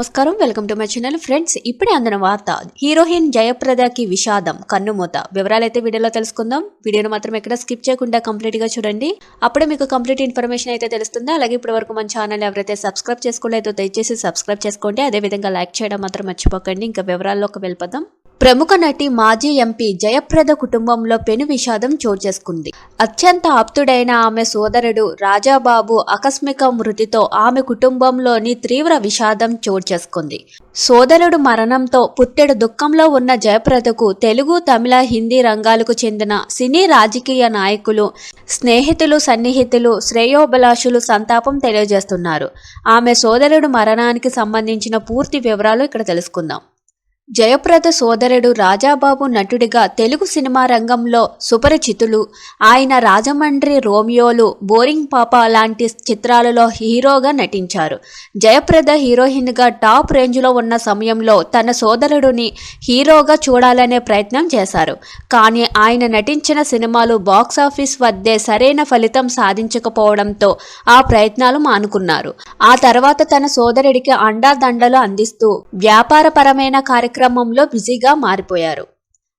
నమస్కారం welcome to my channel friends ఇప్పుడే అందిన వార్త హీరోయిన్ జయప్రదకి విషాదం కన్నుమూత వివరాలైతే వీడియోలో తెలుసుకుందాం. వీడియోను మాత్రం ఎక్కడ స్కిప్ చేయకుండా కంప్లీట్గా చూడండి. అప్పుడే మీకు కంప్లీట్ ఇన్ఫర్మేషన్ అయితే తెలుస్తుంది. అలాగే ఇప్పటి వరకు మన ఛానల్ ఎవరైతే సబ్స్క్రైబ్ చేసుకోలేదో దయచేసి సబ్స్క్రైబ్ చేసుకోండి. అదే విధంగా లైక్ చేయడం మాత్రం మర్చిపోకండి. ఇంకా వివరాల్లోకి వెళ్ళిపోదాం. ప్రముఖ నటి మాజీ ఎంపీ జయప్రద కుటుంబంలో పెను విషాదం చోటు చేసుకుంది. అత్యంత ఆప్తుడైన ఆమె సోదరుడు రాజాబాబు ఆకస్మిక మృతితో ఆమె కుటుంబంలోని తీవ్ర విషాదం చోటు చేసుకుంది. సోదరుడు మరణంతో పుట్టెడు దుఃఖంలో ఉన్న జయప్రదకు తెలుగు తమిళ హిందీ రంగాలకు చెందిన సినీ రాజకీయ నాయకులు స్నేహితులు సన్నిహితులు శ్రేయోభిలాషులు సంతాపం తెలియజేస్తున్నారు. ఆమె సోదరుడు మరణానికి సంబంధించిన పూర్తి వివరాలు ఇక్కడ తెలుసుకుందాం. జయప్రద సోదరుడు రాజాబాబు నటుడిగా తెలుగు సినిమా రంగంలో సుపరిచితులు. ఆయన రాజమండ్రి రోమియోలు బోరింగ్ పాప లాంటి చిత్రాలలో హీరోగా నటించారు. జయప్రద హీరోయిన్గా టాప్ రేంజ్లో ఉన్న సమయంలో తన సోదరుడిని హీరోగా చూడాలనే ప్రయత్నం చేశారు. కానీ ఆయన నటించిన సినిమాలు బాక్సాఫీస్ వద్దే సరైన ఫలితం సాధించకపోవడంతో ఆ ప్రయత్నాలు మానుకున్నారు. ఆ తర్వాత తన సోదరుడికి అండాదండలు అందిస్తూ వ్యాపారపరమైన కార్యక్రమంలో బిజీగా మారిపోయారు.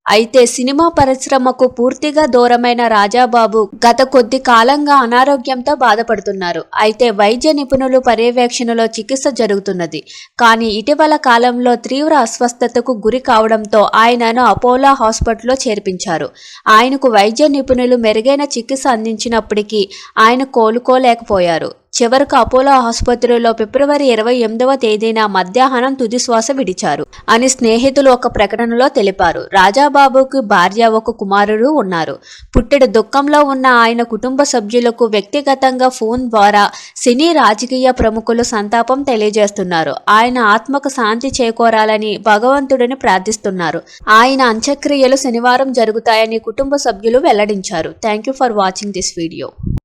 అయితే సినిమా పరిశ్రమకు పూర్తిగా దూరమైన రాజాబాబు గత కొద్ది కాలంగా అనారోగ్యంతో బాధపడుతున్నారు. అయితే వైద్య నిపుణులు పర్యవేక్షణలో చికిత్స జరుగుతున్నది. కానీ ఇటీవల కాలంలో తీవ్ర అస్వస్థతకు గురి కావడంతో ఆయనను అపోలో హాస్పిటల్లో చేర్పించారు. ఆయనకు వైద్య నిపుణులు మెరుగైన చికిత్స అందించినప్పటికీ ఆయన కోలుకోలేకపోయారు. చివరకు అపోలో ఆసుపత్రిలో ఫిబ్రవరి ఇరవై ఎనిమిదవ తేదీన మధ్యాహ్నం తుదిశ్వాస విడిచారు అని స్నేహితులు ఒక ప్రకటనలో తెలిపారు. రాజాబాబుకు భార్య ఒక కుమారుడు ఉన్నారు. పుట్టెడు దుఃఖంలో ఉన్న ఆయన కుటుంబ సభ్యులకు వ్యక్తిగతంగా ఫోన్ ద్వారా సినీ రాజకీయ ప్రముఖులు సంతాపం తెలియజేస్తున్నారు. ఆయన ఆత్మకు శాంతి చేకూరాలని భగవంతుడిని ప్రార్థిస్తున్నారు. ఆయన అంత్యక్రియలు శనివారం జరుగుతాయని కుటుంబ సభ్యులు వెల్లడించారు. Thank you for watching this video.